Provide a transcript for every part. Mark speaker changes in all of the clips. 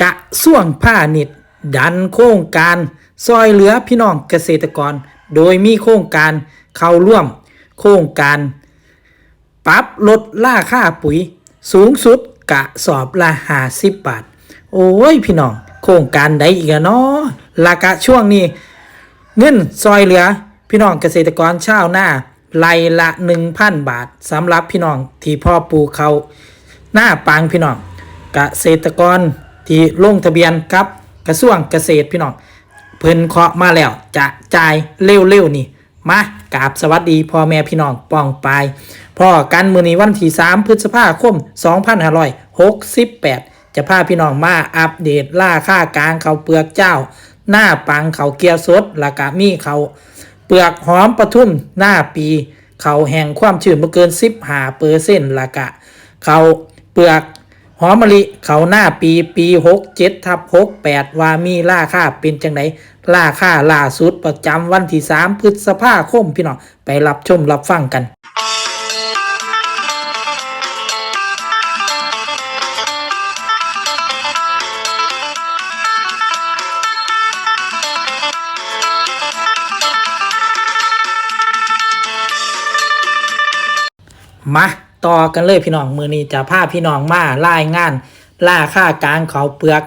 Speaker 1: กะส่วงผ้านิดดันโครงการซอยเหลือพี่น้องเกษตรกร โดยมีโครงการเข้าร่วม โครงการ ปรับลดราคาปุ๋ย สูงสุดกะสอบละหาสิบบาท โอ้ยพี่น้อง โครงการใดอีกเนาะราคาช่วงนี้ เงินซอยเหลือพี่น้องเกษตรกรชาวนาไล่ละ 1,000 บาทสำหรับพี่น้องที่พ่อปูเขาหน้าปังพี่น้องเกษตรกร ที่ลงทะเบียนกับกระทรวงเกษตรพี่น้องเพิ่นเคาะมาแล้วจะจ่ายเร็วๆนี่มากราบสวัสดีพ่อแม่พี่น้องป้องปายพ่อกันมือนี้วันที่ 3 พฤษภาคม 2568 จะพาพี่น้องมาอัปเดตล่าค่ากลางเขาเปลือกเจ้า หน้าปังเขาเกียวสดล้วก็มีเขาเปลือกหอมปทุมหน้าปี เขาแห่งความชื้นบ่เกิน 15เปอร์เซ็นต์ละกะ เขาเปลือก หอมมะลิเขาหน้าปีปี6 7ทับ6 8ว่ามีราคาเป็นจังไดราคาล่าสุดประจำวันที่3พฤษภาคมพี่น้องไปรับชมรับฟังกันมา ต่อกันเลยพี่น้องมือนี้จะพาพี่น้องมาล่ายงาน ล่าค่ากลางเขาเปลือก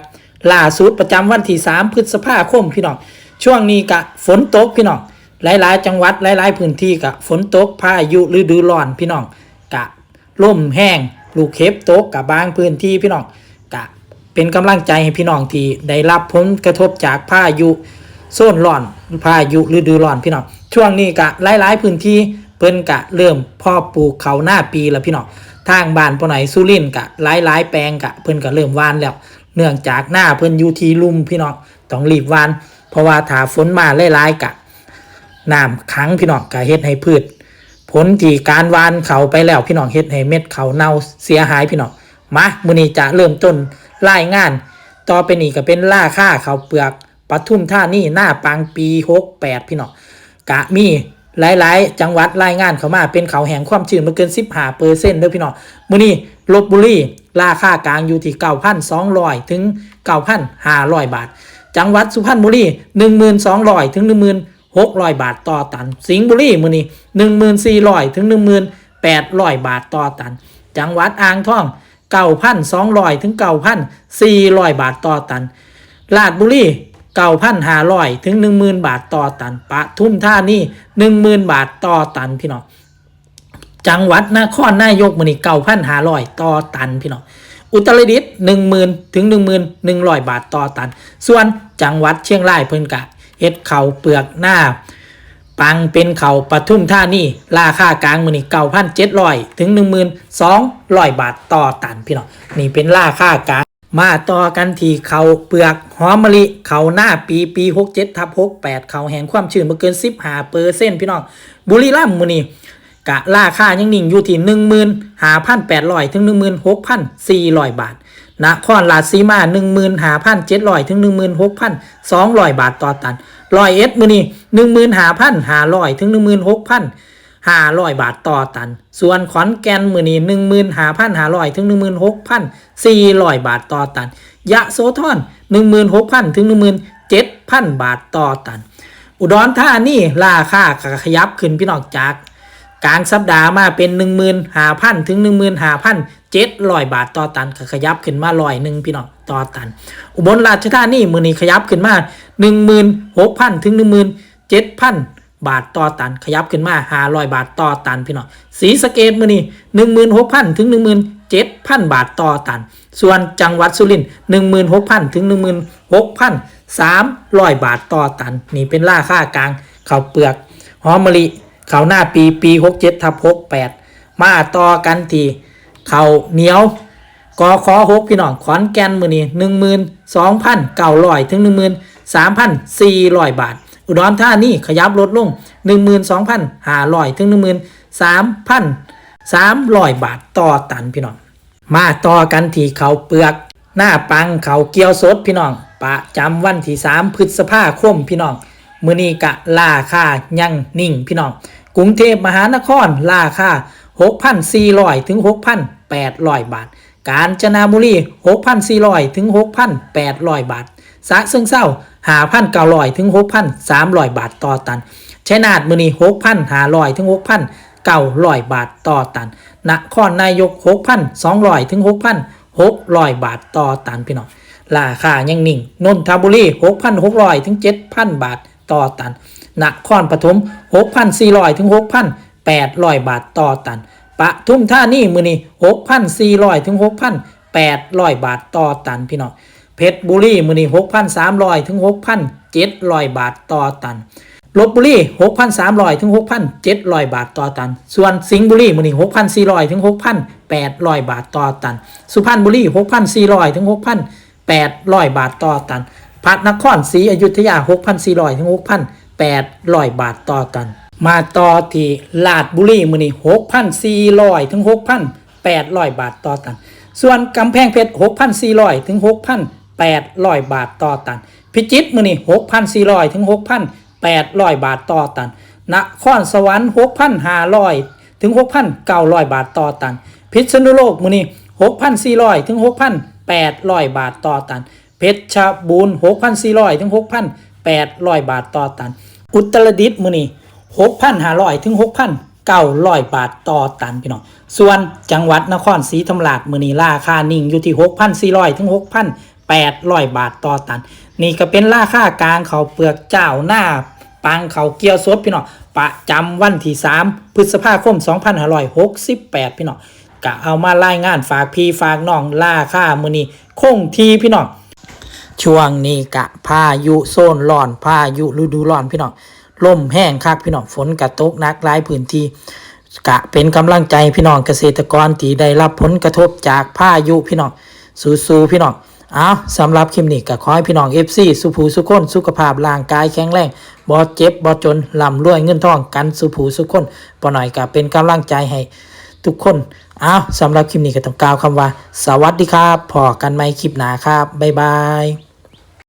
Speaker 1: ล่าสุดประจำวันที่3พฤษภาคมพี่น้องช่วงนี้กะฝนตกพี่น้องหลาย ๆ จังหวัดหลาย ๆ พื้นที่กะฝนตกพายุฤดูร้อนพี่น้องกะล่มแห้งลูกเห็บตกกับบางพื้นที่พี่น้องกะเป็นกำลังใจให้พี่น้องที่ได้รับผลกระทบจากพายุโซนร้อนพายุฤดูร้อนพี่น้องช่วงนี้กะหลาย ๆ พื้นที่ เพิ่นกะเริ่มพ่อปลูกเขาหน้าปีแล้วพี่น้องทางบ้านปอไหนสุรินกะหลายหลายแปลงกะเพิ่นกะเริ่มวานแล้ว เนื่องจากหน้าเพิ่นอยู่ที่ลุ่มพี่น้องต้องรีบวาน เพราะว่าถ้าฝนมาหลายๆกะน้ำขังพี่น้องกะเฮ็ดให้พืช ผลที่การวานเขาไปแล้วพี่น้องเฮ็ดให้เม็ดเขาเน่าเสียหายพี่น้องมามื้อนี้จะเริ่มต้นรายงาน ต่อไปนี้ก็เป็นล่าค่าเขาเปลือกปทุมท่านี่หน้าปังปี68พี่น้องกะมี หลาย ๆ จังหวัดรายงานเข้ามาเป็นเขาแห่งความชื้นมาเกิน 15เปอร์เซ็นต์เด้อพี่น้องมื้อนี้ลบบุรีราคากลางอยู่ที่ 9,200 ถึง 9,500 บาท จังหวัดสุพรรณบุรี 1,200 ถึง 1,600 บาทต่อตัน สิงห์บุรีมื้อนี้1,400 ถึง 1,800 บาทต่อตัน จังหวัดอ่างทอง 9,200 ถึง 9,400 บาทต่อตันลาดบุรี เก้าพันหาร้อยถึงหนึ่งหมื่นบาทต่อตันปะทุ่มท่านี่หนึ่งหมื่นบาทต่อตันพี่น้องจังหวัดนครนายกมือนี่เก้าพันหาร้อยต่อตันพี่น้องอุตรดิตถ์หนึ่งหมื่นถึงหนึ่งหมื่นหนึ่งร้อยบาทต่อตัน ส่วนจังหวัดเชียงรายเพิ่นกะเฮ็ดเข่าเปลือกหน้า ปังเป็นเขาปทุมท่านี่ราคากลางมือนี่เก้าพันเจ็ดร้อยถึงหนึ่งหมื่นสองร้อยบาทต่อตันพี่น้องนี่เป็นราคากลาง มาต่อกันที่เขาเปลือกหอมมะลิเขาหน้าปีปีหกเจ็ดทับหกแปดเขาแห่งความชื้นมาเกินสิบห้าเปอร์เซ็นต์พี่น้องบุรีรัมย์มือนี่กะราคายังนิ่งอยู่ที่หนึ่งหมื่นห้าพันแปดร้อยถึงหนึ่งหมื่นหกพันสี่ร้อยบาทนครราชสีมาหนึ่งหมื่นห้าพันเจ็ดร้อยถึงหนึ่งหมื่นหกพันสองร้อยบาทต่อตันร้อยเอสมือนี่หนึ่งหมื่นห้าพันห้าร้อยถึงห 500 บาทต่อตัน ส่วนขอนแก่นมือนี้15,500 ถึง 16,400 บาทต่อตัน ยะโสธร16,000 ถึง 17,000 บาทต่อตัน อุดรธานีราคาขยับขึ้นพี่น้องจากกลางสัปดาห์มาเป็น 15,000 ถึง 15,700 บาทต่อตันขยับขึ้นมาลอยหนึ่งพี่น้องต่อตัน อุบลราชธานีมือนี้ขยับขึ้นมา 16,000 ถึง 17,000 บาทต่อตัน ขยับขึ้นมาห้าร้อยบาทต่อตันพี่น้องศรีสเกดมือนี้หนึ่งหมื่นหกพันถึงหนึ่งหมื่นเจ็ดพันบาทต่อตัน ส่วนจังหวัดสุรินทร์หนึ่งหมื่นหกพันถึงหนึ่งหมื่นหกพันสามร้อยบาทต่อตัน นี่เป็นราคากลางข้าวเปลือกหอมมะลิเขาวหน้าปีปีหกเจ็ดทับหกแปดมาต่อกันที่เขาวเหนียวกอคอหกพี่น้องขอนแก่นมือนี้หนึ่งหมื่นสองพันเก้าร้อยถึงหนึ่งหมื่นสามพันสี่ร้อยบาท อุดรธานีขยับลดลงหนึ่งหมื่นสองพันห้าร้อยถึงหนึ่งหมื่นสามพันสามร้อยบาทต่อตันพี่น้อง มาต่อกันที่เขาเปลือก หน้าปังเขาเกียวสดพี่น้อง ประจำวันที่สามพฤษภาคมพี่น้องมือนี้กะราคายังนิ่งพี่น้อง กรุงเทพมหานครราคา 6,400 ถึง 6,800 บาท กาญจนบุรี 6,400 ถึง 6,800 บาท สะเซิงเศร้าหาพันเก้าร้อยถึงหกพันสามร้อยบาทต่อตันชันาดมือนี้หกพันหาร้อยถึงหกพันเก้าร้อยบาทต่อตันนครนายกหกพันสองร้อยถึงหกพันหกร้อยบาทต่อตันพี่น้องราคายังนิ่งนนทบุรีหกพันหกร้อยถึงเจ็ดพันบาทต่อตันนครปฐมหกพันสี่ร้อยถึงหกพันแปดร้อยบาทต่อตันปะทุ่มท่านี่มือนี้หกพันสี่ร้อยถึงหกพันแปดร้อยบาทต่อตันพี่น้อง เพชรบุรีมือนี้6,300ถึง6,700บาทต่อตันลบบุรี6,300ถึง6,700บาทต่อตัน ส่วนสิงห์บุรีมือนี้6,400ถึง6,800บาทต่อตัน สุพรรณบุรี6,400ถึง6,800บาทต่อตันพระนครศรีอยุธยา6,400ถึง6,800บาทต่อตัน มาต่อที่ลาดบุรีมือนี้6,400ถึง6,800บาทต่อตัน ส่วนกำแพงเพชร6,400ถึง 6,800 บาทต่อตัน พิจิตรมือนี้6,400 ถึง 6,800 บาทต่อตันนครสวรรค์6,500 ถึง 6,900 บาทต่อตัน พิษณุโลกมือนี้6,400 ถึง 6,800 บาทต่อตัน เพชรบูรณ์6,400 ถึง 6,800 บาทต่อตัน อุตรดิตถ์มือนี้6,500 ถึง6,900 บาทต่อตันพี่น้อง ส่วนจังหวัดนครศรีธรรมราชมือนี้ราคานิ่งอยู่ที่ 6,400 ถึง 800 บาทต่อตัน นี่ก็เป็นราคากลางเขาเปลือกเจ้าหน้า ปังเขาเกียวสดพี่น้องประจำวันที่ 3 พฤษภาคม 2568 พี่น้องก็เอามารายงานฝากพี่ฝากน้องราคามือนี้คงทีพี่น้องช่วงนี้กะพายุโซนร้อนพายุฤดูร้อนพี่น้องลมแห้งคักพี่น้องฝนกระตกนักหลายพื้นที่กะเป็นกำลังใจพี่น้องเกษตรกรที่ได้รับผลกระทบจากพายุพี่น้องสู้ๆพี่น้อง เอาสำหรับคลิปนี้ก็ขอให้พี่น้อง FC สุภูสุคนสุขภาพร่างกายแข็งแรงบ่เจ็บบ่จนลำรวยเงินทองกันสุภูสุคนปอหน่อยก็เป็นกำลังใจให้ทุกคนเอาสำหรับคลิปนี้ก็ต้องกล่าวคำว่า สวัสดีครับพอกันไหมคลิปหนาครับบ๊ายบาย